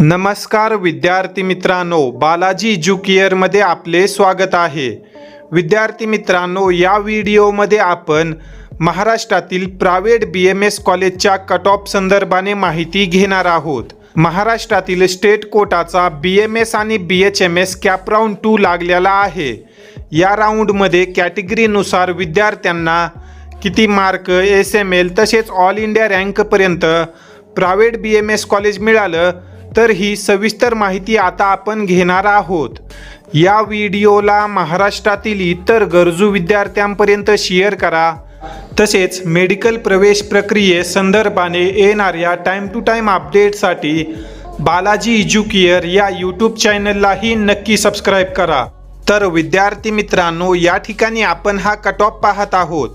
नमस्कार विद्यार्थी मित्रांनो बालाजी एज्युकेअरमध्ये आपले स्वागत आहे. विद्यार्थी मित्रांनो या व्हिडिओमध्ये आपण महाराष्ट्रातील प्रायव्हेट बी एम एस कॉलेजच्या कट ऑफ संदर्भाने माहिती घेणार आहोत. महाराष्ट्रातील स्टेट कोटाचा बी एम एस आणि B H M S cap round two लागलेला आहे. या राऊंडमध्ये कॅटेगरीनुसार विद्यार्थ्यांना किती मार्क एस एम एल तसेच all India रँकपर्यंत private B M S college मिळालं. तर ही सविस्तर माहिती आता आपण घेणार आहोत. या व्हिडिओला महाराष्ट्रातील इतर गरजू विद्यार्थ्यांपर्यंत शेअर करा. तसेच मेडिकल प्रवेश प्रक्रिये संदर्भाने येणाऱ्या टाईम टू टाईम अपडेटसाठी बालाजी इज्युकेअर या यूट्यूब चॅनललाही नक्की सबस्क्राईब करा. तर विद्यार्थी मित्रांनो या ठिकाणी आपण हा कट ऑफ पाहत आहोत.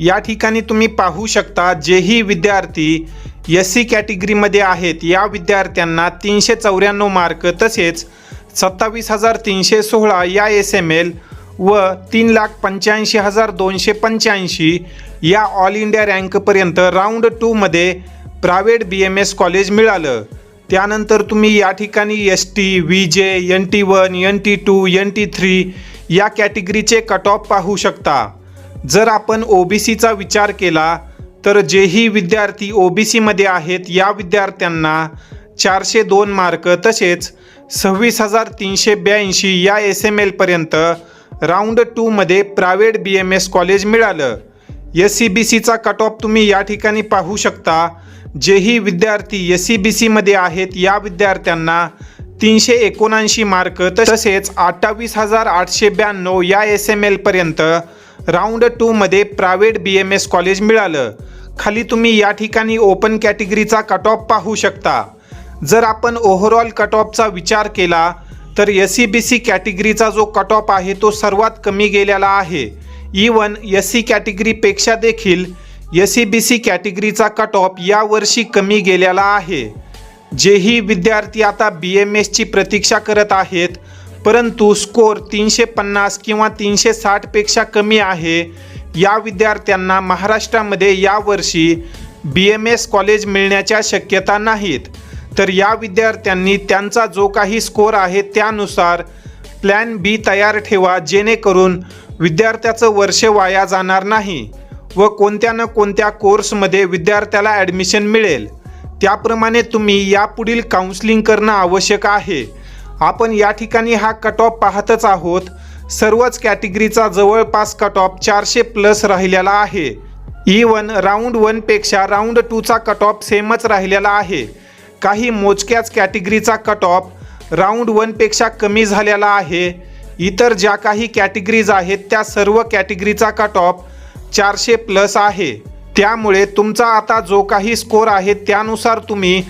या ठिकाणी तुम्ही पाहू शकता जेही विद्यार्थी एस सी कॅटेगरीमध्ये आहेत. या विद्यार्थ्यांना तीनशे चौऱ्याण्णव मार्क तसेच सत्तावीस हजार तीनशे सोळा या एस एम एल व तीन लाख पंच्याऐंशी हजार दोनशे पंच्याऐंशी या ऑल इंडिया रँकपर्यंत राऊंड टूमध्ये private B M S college मिळालं. त्यानंतर तुम्ही या ठिकाणी S T V J N T one N T two N T three या कॅटेगरीचे कट ऑफ पाहू शकता. जर आपण ओ बी सीचा विचार केला तर जेही विद्यार्थी ओ बी सीमध्ये आहेत या विद्यार्थ्यांना चारशे दोन मार्क तसेच सव्वीस हजार तीनशे ब्याऐंशी या एस एम एलपर्यंत राऊंड टूमध्ये private B M S college मिळालं. एस सी बी सीचा कट ऑफ तुम्ही या ठिकाणी पाहू शकता. जेही विद्यार्थी एस सी बी सीमध्ये आहेत या विद्यार्थ्यांना तीनशे एकोणऐंशी मार्क तसेच अठ्ठावीस हजार आठशे ब्याण्णव या एस एम एलपर्यंत राऊंड टूमध्ये private B M S college मिळालं. खाली तुम्ही या ठिकाणी ओपन कॅटेगरीचा कट ऑफ पाहू शकता. जर आपण ओव्हरऑल कट ऑफचा विचार केला तर एस सी बी सी कॅटेगरीचा जो कट ऑफ आहे तो सर्वात कमी गेलेला आहे. इवन एस सी कॅटेगरीपेक्षा देखील एस सी बी सी कॅटेगरीचा कट ऑफ यावर्षी कमी गेलेला आहे. जेही विद्यार्थी आता बी एम एसची प्रतीक्षा करत आहेत परंतु स्कोर तीनशे पन्नास किंवा तीनशे साठपेक्षा कमी आहे या विद्यार्थ्यांना महाराष्ट्रामध्ये यावर्षी बी एम एस कॉलेज मिळण्याच्या शक्यता नाहीत. तर या विद्यार्थ्यांनी त्यांचा जो काही स्कोर आहे त्यानुसार प्लॅन बी तयार ठेवा जेणेकरून विद्यार्थ्याचं वर्ष वाया जाणार नाही व कोणत्या ना कोणत्या कोर्समध्ये विद्यार्थ्याला ॲडमिशन मिळेल. त्याप्रमाणे तुम्ही यापुढील काउन्सिलिंग करणं आवश्यक आहे. आपण या ठिकाणी हा कट ऑफ पाहतच आहोत. सर्वच कॅटेगरीचा जवळपास कट ऑफ चारशे प्लस राहिलेला आहे. इवन राऊंड वनपेक्षा राऊंड टूचा कट ऑफ सेमच राहिलेला आहे. काही मोजक्याच कॅटेगरीचा कट ऑफ राऊंड वनपेक्षा कमी झालेला आहे. इतर ज्या काही कॅटेगरीज आहेत त्या सर्व कॅटेगरीचा कट ऑफ चारशे प्लस आहे. त्यामुळे तुमचा आता जो काही स्कोर आहे त्यानुसार तुम्ही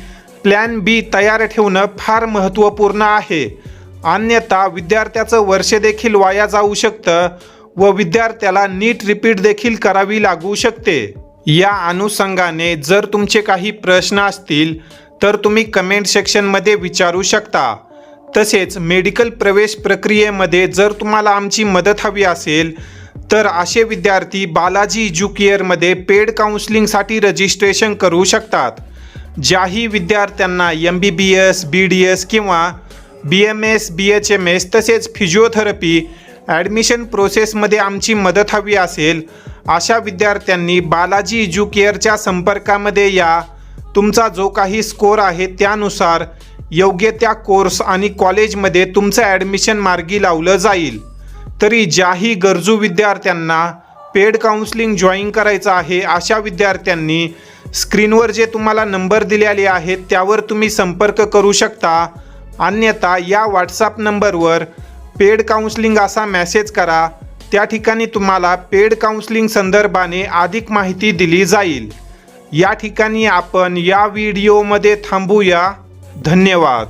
प्लॅन बी तयार ठेवणं फार महत्त्वपूर्ण आहे. अन्यथा विद्यार्थ्याचं वर्ष देखील वाया जाऊ शकतं व विद्यार्थ्याला नीट रिपीट देखील करावी लागू शकते. या अनुषंगाने जर तुमचे काही प्रश्न असतील तर तुम्ही कमेंट सेक्शनमध्ये विचारू शकता. तसेच मेडिकल प्रवेश प्रक्रियेमध्ये जर तुम्हाला आमची मदत हवी असेल तर असे विद्यार्थी बालाजी एज्युकेअरमध्ये पेड काउन्सिलिंगसाठी रजिस्ट्रेशन करू शकतात. ज्याही विद्यार्थ्यांना M B B S B D S किंवा B M S B H M S तसेच फिजिओथेरपी ॲडमिशन प्रोसेसमध्ये आमची मदत हवी असेल अशा विद्यार्थ्यांनी बालाजी एज्युकेअरच्या संपर्कामध्ये या. तुमचा जो काही स्कोर आहे त्यानुसार योग्य त्या कोर्स आणि कॉलेजमध्ये तुमचं ॲडमिशन मार्गी लावलं जाईल. तरी ज्याही गरजू विद्यार्थ्यांना पेड काउन्सिलिंग जॉईन करायचं आहे अशा विद्यार्थ्यांनी स्क्रीनवर जे तुम्हाला नंबर दिलेले आहेत त्यावर तुम्ही संपर्क करू शकता. अन्यथा या व्हॉट्सॲप नंबरवर पेड काउन्सलिंग असा मेसेज करा. त्या ठिकाणी तुम्हाला पेड काउन्सलिंग संदर्भाने अधिक माहिती दिली जाईल. या ठिकाणी आपण या व्हिडिओमध्ये थांबूया. धन्यवाद.